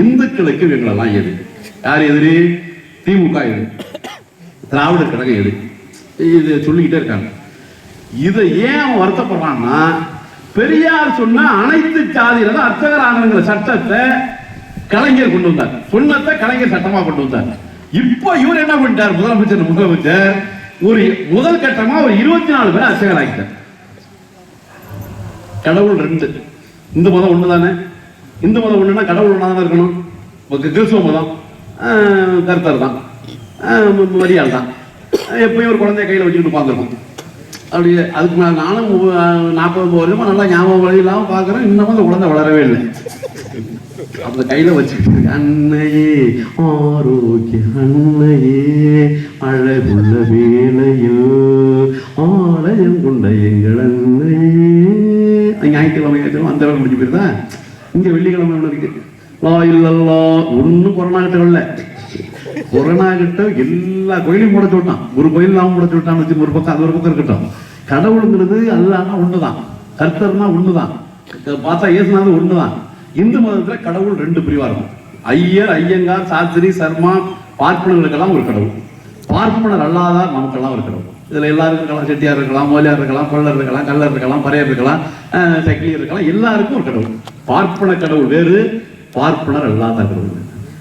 இந்துக்களுக்கு இவங்களெல்லாம் எது? யார் எதிரி? திமுக எது? திராவிடர் கழகம் எது? இது சொல்லிக்கிட்டே இருக்காங்க. இதை ஏன் அவன் வருத்தப்படுறான்னா பெரியார் சொன்ன அனைத்து ஜாதியில அர்த்தகர் ஆகணுங்கிற சட்டத்தை கலைஞர் கொண்டு வந்தார். சொன்னத்தை கலைஞர் சட்டமா கொண்டு வந்தார். இப்போ இவர் என்ன பண்ணிட்டார்? முதலமைச்சர் முதலமைச்சர் ஒரு முதல் கட்டமா ஒரு இருபத்தி நாலு பேர் அர்ச்சகர் ஆகிட்டார் கடவுள் ரெண்டு. இந்து மதம் ஒண்ணுதானே? இந்து மதம் ஒன்றுனா கடவுள் ஒன்றா தான் இருக்கணும் கிறிஸ்துவ மதம் ஆஹ், தான் மரியாள் தான் எப்பயும் ஒரு குழந்தைய கையில் வச்சுக்கிட்டு பார்த்துருக்கோம் அப்படி அதுக்கு நான் நானும் நாற்பது வருஷமா நல்லா ஞாபகம் வழி இல்லாமல் பார்க்குறேன். இன்னமும் அந்த குழந்தை வளரவே இல்லை. அந்த கையில வச்சுக்கிட்டு அன்னையே ஆரோக்கிய அன்னையே அழகுள்ள வேலையோ ஆலயம் கொண்ட எங்கள் அன்னையே. ஞாயிற்றுக்கிழமை ஞாயிற்றுக்கிழமை அந்த வேலை முடிஞ்சு போயிருந்தேன் இங்க வெள்ளிக்கிழமை ஒன்று இருக்கு லா இல்லல்லா ஒன்றும் கொரோனா கிட்ட வரல கொரோனா கிட்ட எல்லா கோயிலையும் மூட விட்டான் ஒரு கோயில் நாம மூட விட்டான்னு வச்சு ஒரு பக்கம் அது ஒரு பக்கம் இருக்கட்டும். கடவுளுங்கிறது அல்லான்னா ஒண்ணுதான். கர்த்தர்னா ஒண்ணுதான். பார்த்தா இயேசுனாலும் ஒண்ணுதான். இந்து மதத்துல கடவுள் ரெண்டு பிரிவா இருக்கும். ஐயர் ஐயங்கார் சாஸ்திரி சர்மா பார்ப்பனர்களுக்கெல்லாம் ஒரு கடவுள். பார்ப்பனர் அல்லாதார் நமக்கெல்லாம் ஒரு கடவுள். இதில் எல்லாருக்கும் இருக்கலாம் செட்டியார் இருக்கலாம் மோலியார் இருக்கலாம் கொள்ளர் இருக்கலாம் கல்லர் இருக்கலாம் பறையர் இருக்கலாம் அஹ், இருக்கலாம் எல்லாருக்கும் ஒரு கடவுள். பார்ப்பன கடவுள் வேறு பார்ப்பனர் அல்லாத கடவுள்.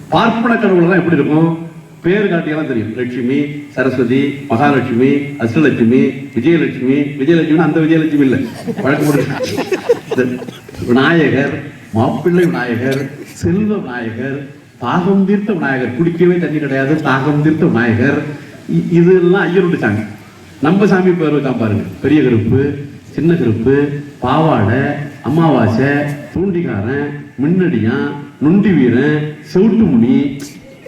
பார்ப்பன கடவுள்லாம் எப்படி இருக்கும்? பேர் காட்டியெல்லாம் தெரியும். லட்சுமி சரஸ்வதி மகாலட்சுமி அஷ்டலட்சுமி விஜயலட்சுமி விஜயலட்சுமி அந்த விஜயலட்சுமி இல்லை. வழக்கு விநாயகர் மாப்பிள்ளை விநாயகர் செல்வ விநாயகர் தாகம் தீர்த்த விநாயகர். குடிக்கவே தண்ணி கிடையாது தாகம் தீர்த்த விநாயகர். இ- இதெல்லாம் ஐயர் சாமி. நம்ம சாமி பேர் தான் பாருங்க. பெரிய கருப்பு சின்ன கருப்பு பாவாடை அமாவாசை தூண்டிகாரன் மின்னடியான் நொண்டி வீரன் செவிட்டு முனி.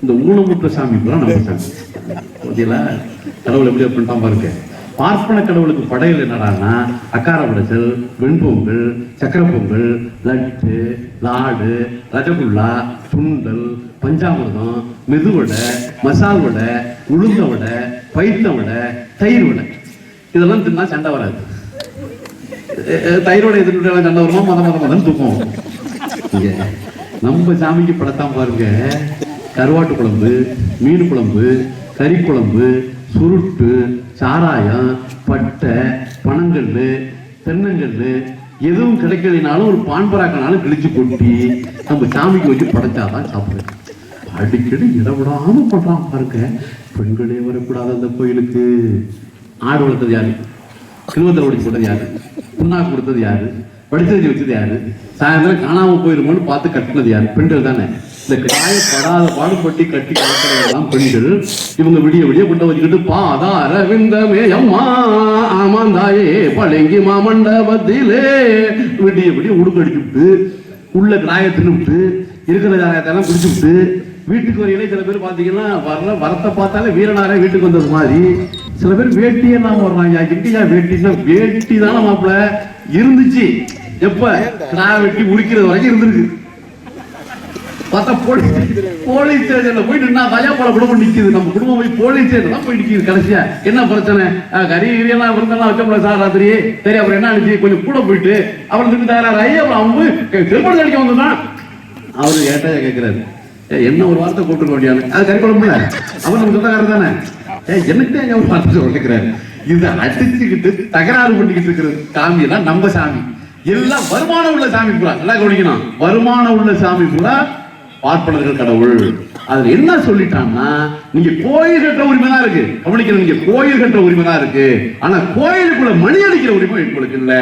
இந்த ஊனமுற்ற சாமி பூரா நம்ம சாமி. பார்த்தீங்களா கடவுள் எப்படி அப்படின்ட்டான் பாருங்க. பார்ப்பன கடவுளுக்கு படையல் என்னடான்னா அக்கார படைச்சல் வெண்பொங்கல் சக்கரை பொங்கல் லட்டு லாடு ரஜகுல்லா சுண்டல் பஞ்சாமிரதம் மெதுவடை மசால் வடை உளுந்த வடை பைத்த வடை தயிர் வடை. இதெல்லாம் தின்னா சண்டை வராது. தைரோட தயிரோட எதிர்ப்பு சண்டை வருமா? மத மத மதம் தூக்கம் நம்ம சாமிக்கு படத்தான் பாருங்க. கருவாட்டு குழம்பு மீன் குழம்பு கறி குழம்பு சுருட்டு சாராயம் பட்டை பனங்கல் தென்னங்கல் எதுவும் கிடைக்கலைனாலும் ஒரு பான்பராக்கனாலும் கிழிச்சு கொட்டி நம்ம சாமிக்கு வச்சு படைச்சாதான் சாப்பிடுறது அடிக்கடி இடவிடாம பண்றான் பாருங்க. பெண்களே வரக்கூடாது அந்த கோயிலுக்கு. ஆடு வளர்த்தது யாரு? கிருமத்தில் ஓடி போட்டது யாரு? புண்ணாக்கு கொடுத்தது யாரு? படித்தது வச்சது யாரு? சாயந்தரம் காணாம போயிருமோன்னு பார்த்து கட்டினது யாரு? பெண்கள் தானே. இந்த காயப்படாத பாடுபட்டி கட்டி கலக்கிறதெல்லாம் பெண்கள். இவங்க விடிய விடிய கொண்டு வச்சுக்கிட்டு பாதா அரவிந்தமே அம்மா ஆமாந்தாயே பழங்கி மாமண்டபத்திலே விடிய விடிய உடுக்கடிச்சுட்டு உள்ள கிராய தின்னுட்டு இருக்கிற ஜாயத்தெல்லாம் குடிச்சுட்டு வீட்டுக்கு வரையிலே சில பேர் பார்த்தீங்கன்னா வர வரத்தை பார்த்தாலே வீரனாரே வீட்டுக்கு வந்தது மாதிரி. சில பேர் வேட்டியே நாம வர்றாங்க. எங்கயா வேட்டின்னா வேட்டி தானே மாப்பிள. இருந்துச்சு. எப்ப? நான் வெட்டி முடிக்கிறது வரைக்கும் இருந்திருக்கு. பார்த்தா போலீஸ் போலீஸ் ஸ்டேஷன்ல போய் நின்னா தயா போல குடும்பம் நிக்குது. நம்ம குடும்பம் போய் போலீஸ் ஸ்டேஷன் தான் போய் நிக்குது கடைசியா. என்ன பிரச்சனை? கறி கிரியெல்லாம் விருந்தெல்லாம் வச்சோம்ல சார் ராத்திரி. சரி அப்புறம் என்ன ஆனிச்சு கொஞ்சம் கூட போயிட்டு. அப்புறம் திரும்பி தயாராகி அப்புறம் அவன் போய் திருப்பணம் அடிக்க வந்தான் அவரு ஏட்டா கேட்கிறாரு என்ன ஒரு வார்த்தை கூப்பிட்டு வேண்டியானு அது கறி குழம்புல அவன் நம்ம சொந்தக்காரர் தானே? ஏ எனக்கு தான் ஒரு வார்த்தை சொல்லிக்கிறாரு இது அடிச்சுக்கிட்டு தகராறு பண்ணிக்கிட்டு இருக்கிற சாமி எல்லாம் நம்ம சாமி. எல்லாம் வருமானம் உள்ள சாமி பூரா நல்லா கவனிக்கணும். வருமானம் உள்ள சாமி பூரா பார்ப்பனர்கள் கடவுள். அதுல என்ன சொல்லிட்டான்னா நீங்க கோயில் கட்டுற உரிமை தான் இருக்கு. கவனிக்கணும் நீங்க கோயில் கட்டுற உரிமை தான் இருக்கு. ஆனா கோயிலுக்குள்ள மணி அடிக்கிற உரிமை உங்களுக்கு இல்ல.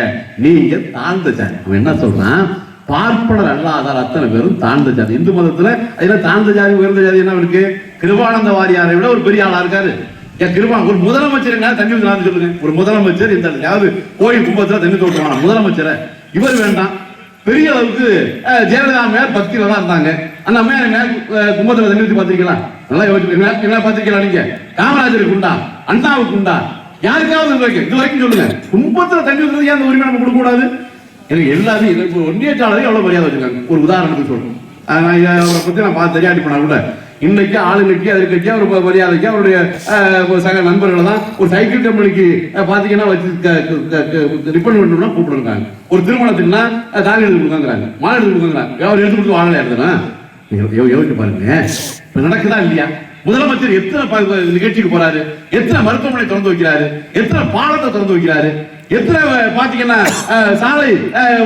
நீங்க தாழ்ந்த சாமி. அவன் என்ன சொல்றான்? பார்ப்பனர் அல்லாதார் அத்தனை பேரும் தாழ்ந்த ஜாதி. இந்து மதத்துல அதுல தாழ்ந்த ஜாதி உயர்ந்த ஜாதி என்ன இருக்கு? கிருபானந்த வாரியாரை விட ஒரு பெரிய ஆளா இருக்காரு. ஏன் கிருபா ஒரு முதலமைச்சர் என்ன தண்ணி ஊத்துறான்னு சொல்லுங்க. ஒரு முதலமைச்சர் இந்த யாவது கோயில் கும்பத்துல தண்ணி தோட்டமான முதலமைச்சரை. இவர் வேண்டாம். பெரிய அளவுக்கு ஜெயலலிதா மேல் பக்தியில தான் இருந்தாங்க அந்த அம்மா மேல் கும்பத்துல தண்ணி ஊத்தி பாத்திருக்கீங்களா நல்லா யோசிச்சு என்ன பாத்திருக்கீங்களா நீங்க? காமராஜருக்கு உண்டா? அண்ணாவுக்கு உண்டா? யாருக்காவது இது வரைக்கும் சொல்லுங்க. கும்பத்துல தண்ணி ஊத்துறது ஏன் அந்த உரிமை நம்ம கொடுக்க கூடாது? எனக்கு எல்லாமே இது இப்போ ஒன்றியச்சாளரையும் எவ்வளோ மரியாதை வச்சுருக்காங்க? ஒரு உதாரணத்துக்கு சொல்லணும். நான் இதை அவரை பற்றி நான் பார்த்து தெரியாடி பண்ணால் கூட இன்னைக்கு ஆளுங்கட்சி எதிர்கட்சி அவர் மரியாதைக்கு அவருடைய ஒரு சக நண்பர்களை தான் ஒரு சைக்கிள் கம்பெனிக்கு பார்த்தீங்கன்னா வச்சு ரிப்பன் பண்ணணும்னா கூப்பிடுறாங்க. ஒரு திருமணத்துக்குன்னா தாலி எடுத்து கொடுக்காங்கிறாங்க மாலை எடுத்து கொடுக்காங்கிறாங்க அவர் எடுத்து கொடுத்து வாழலை எழுதுனா யோசிச்சு பாருங்க இப்போ நடக்குதா இல்லையா? முதலமைச்சர் எத்தனை நிகழ்ச்சிக்கு போறாரு? எத்தனை மருத்துவமனை திறந்து வைக்கிறாரு? எத்தனை பாலத்தை திறந்து வைக்கிறாரு? எத்தனை பாத்தீங்கன்னா சாலை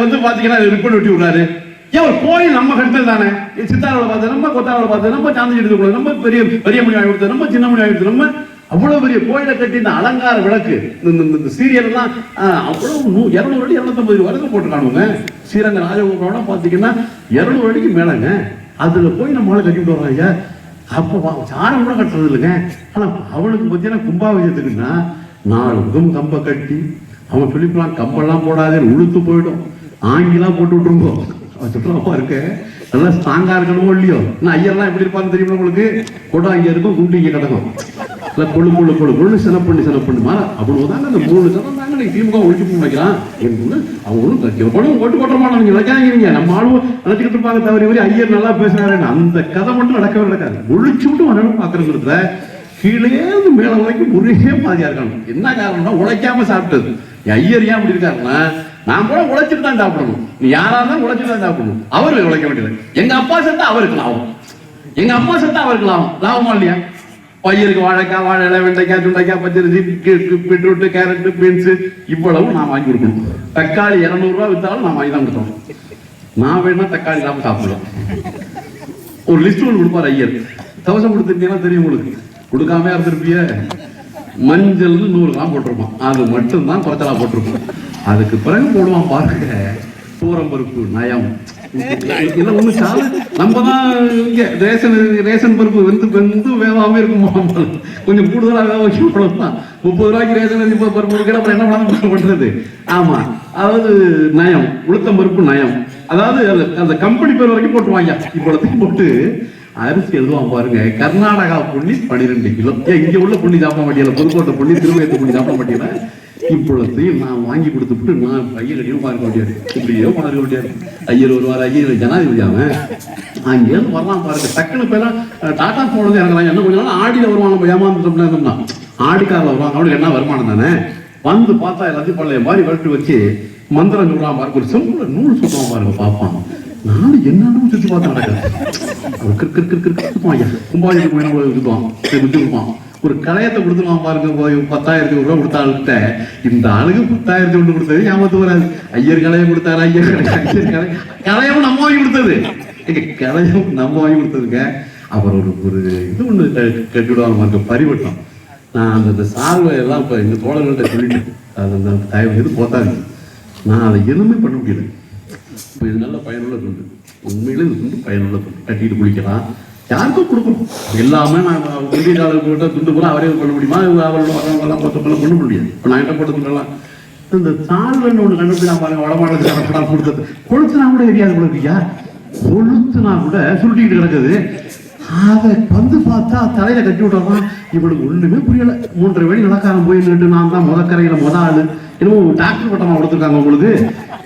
வந்து பாத்தீங்கன்னா ரிப்பன் ஒட்டி விடுறாரு. ஏன் ஒரு கோயில் நம்ம கட்டுறது தானே? சித்தாரோட பார்த்து நம்ம கொத்தாரோட பார்த்து நம்ம சாந்தி எடுத்து நம்ம பெரிய பெரிய மணி ஆகிடுது நம்ம சின்ன மணி ஆகிடுது நம்ம அவ்வளவு பெரிய கோயிலை கட்டி இந்த அலங்கார விளக்கு இந்த- இந்த- இந்த சீரியல் எல்லாம் அவ்வளவு நூ- இரநூறு அடி இரநூத்தம்பது அடி வரைக்கும் போட்டுருக்கானுங்க. ஸ்ரீரங்க ராஜகோபுரம் பாத்தீங்கன்னா இரநூறு அடிக்கு மேலங்க. அதுல போய் நம்மளால கட்டிட்டு வர்றாங்க அப்போ சாரம் கூட கட்டுறது இல்லைங்க. ஆனால் அவளுக்கு பார்த்தீங்கன்னா கும்பாபிஷேகத்துக்குன்னா நாலு முகம் கட்டி அவன் சொல்லிக்கலாம் கம்பெல்லாம் போடாதே உளுத்து போயிடும். ஆங்கிலாம் போட்டு விட்டுருங்கோ. அவன் சுற்றுலாமா இருக்க. நல்லா ஸ்ட்ராங்காக இருக்கணுமோ இல்லையோ? நான் ஐயர்லாம் எப்படி இருப்பான்னு தெரியுமா உங்களுக்கு? கொடம் இங்கே இருக்கும் குண்டு இங்கே கிடக்கும். இல்ல கொழு கொழு கொழு கொழு சினப்பண்ணி சினப்பண்ணி மாற. அவ்வளவுதாங்க அந்த மூணு சதம் தாங்க நீ திமுக ஒழிச்சு போய் வைக்கலாம் எனக்கு ஒண்ணு ஒன்றும் எவ்வளவு ஓட்டு போட்ட மாட்டாங்க நீங்க நினைக்காதீங்க. நம்ம ஆளும் நினைச்சுக்கிட்டு இருப்பாங்க தவிர இவரு ஐயர் நல்லா பேசுறாருன்னு. அந்த கதை மட்டும் நடக்கவே நடக்காது. ஒழிச்சு விட்டு வரணும் பாக்குறதுல கீழே இருந்து மேல வரைக்கும் ஒரே மாதிரியா இருக்கணும். என்ன காரணம்னா உழைக்காம சாப்பிட்டது. என் ஐயர் ஏன் அப்படி இருக்காருன்னா நான் கூட உழைச்சிட்டு தான் சாப்பிடணும். நீ யாரா இருந்தாலும் உழைச்சிட்டு தான் சாப்பிடணும். அவரு உழைக்க வேண்டியது. எங்க அப்பா செத்தா அவருக்கு லாபம். எங்க அம்மா செத்தா அவருக்கு லாபம். லாபமா இல்லையா? பயிருக்கு வாழைக்காய் வாழை இலை, வெண்டைக்காய் சுண்டைக்காய் பச்சரிசி பீட்ரூட்டு கேரட்டு பீன்ஸ் இவ்வளவு நான் வாங்கி கொடுக்கணும். தக்காளி இருநூறு ரூபாய் வித்தாலும் நான் வாங்கி தான் கொடுக்கணும். நான் வேணா தக்காளி இல்லாமல் சாப்பிடலாம். ஒரு லிஸ்ட் ஒன்று கொடுப்பார் ஐயர். தவசம் கொடுத்துருந்தீங்கன்னா தெரியும் உங்களுக்கு? கொடுக்காம இருந்திருப்பிய மஞ்சள் நூறு கிராம் போட்டிருப்பான். அது மட்டும் தான் குறைச்சலா போட்டிருப்பான் அதுக்கு பிறகு போடுவான் பாருங்க. தூரம் பருப்பு நயம். இதெல்லாம் ஒண்ணு நம்ம தான் இங்க ரேஷன் ரேஷன் பருப்பு வெந்து வெந்து வேகாம இருக்குமா? கொஞ்சம் கூடுதலா வேக வைக்க அவ்வளவுதான் முப்பது ரூபாய்க்கு ரேஷன் அரிசி பருப்பு பருப்பு அப்புறம் என்ன பண்ண பண்றது ஆமா. அதாவது நயம் உளுத்தம் பருப்பு நயம். அதாவது அந்த- அந்த கம்பெனி பேர் வரைக்கும் போட்டுருவாங்க. இவ்வளோத்தையும் போட்டு அரிசி எழுதுவான் பாருங்க கர்நாடகா புள்ளி பன்னிரெண்டு கிலோ. இங்க உள்ள புள்ளி சாப்பிட மாட்டேங்கல புதுக்கோட்டை புள்ளி திருவையத்து புள்ளி சாப்பிட மாட்டேங்கல இப்பொழுதையும் நான் வாங்கி கொடுத்துட்டு நான் ஐயர் பார்க்க முடியாது இப்படியோ பார்க்க முடியாது ஐயர் வருவார் ஐயர் ஜனாதிபதி அவன் அங்கேருந்து வரலாம் பாருங்க. டக்குனு போயெல்லாம் டாடா போனது இறங்கலாம். என்ன கொஞ்ச நாள் ஆடியில் வருவான் நம்ம ஏமாந்துட்டோம்னா இருந்தோம்னா ஆடிக்காரில் வருவாங்க. அவனுக்கு என்ன வருமானம் தானே? வந்து பார்த்தா எல்லாத்தையும் பழைய மாதிரி விரட்டி வச்சு மந்திரம் சொல்றான் பாருங்க. ஒரு செம்புல நூல் சுத்தமா பாருங்க பார்ப்பான். நானும் என்னன்னு சுற்றி பார்த்து நடக்கிறேன்? அவன் கிற்கு கிறு கும்பாஜி கிறு கிறு சுத்துவான். சரி, விட்டு கொடுப்பான். ஒரு கலையத்தை கொடுத்துருவான் பாருங்க பத்தாயிரத்தி ரூபாய் கொடுத்த ஆளுகிட்ட இந்த ஆளுக்கு பத்தாயிரத்தி ஒன்று கொடுத்தது ஏமாத்து வராது. ஐயர் கலையம் கொடுத்தாரு ஐயர் கலை ஐயர் கலை நம்ம வாங்கி கொடுத்தது. எங்க கலையும் நம்ம வாங்கி கொடுத்ததுங்க. அப்புறம் ஒரு ஒரு இது ஒன்று கட்டிவிடுவாங்க பாருங்க பரிவட்டம். நான் அந்த சார்வை எல்லாம் இப்போ எங்கள் தோழர்கள்ட்ட சொல்லிட்டேன் அது அந்த தயவு எது போத்தாது நான் அதை எதுவுமே பண்ண முடியல. இப்போ இது நல்ல பயனுள்ள தொண்டு. உண்மையிலே இது துண்டு பயனுள்ள தொண்டு. கட்டிட்டு குளிக்கலாம். யாருக்கும் கொடுக்கணும். எல்லாமே நான் வெளியிடாளர்கிட்ட துண்டு கூட அவரே பண்ண முடியுமா? இவங்க அவரோட வரவங்கெல்லாம் பத்து பண்ண முடியாது. இப்போ நான் என்ன போட்ட இந்த சால்வன்னு ஒன்று கண்டுபிடிச்சா பாருங்க வடமாநிலத்தில் படம் கொடுத்தது. கொளுத்துனா கூட எரியாது உங்களுக்கு ஐயா கொளுத்துனா கூட சுருட்டிக்கிட்டு கிடக்குது. அதை வந்து பார்த்தா தலையில கட்டி விட்டோம்? இவனுக்கு ஒண்ணுமே புரியல. மூன்றரை வழி நடக்காம போய் நின்று நான் தான் முதக்கரையில முத ஆளு. என்னமோ டாக்டர் பட்டமா கொடுத்துருக்காங்க உங்களுக்கு.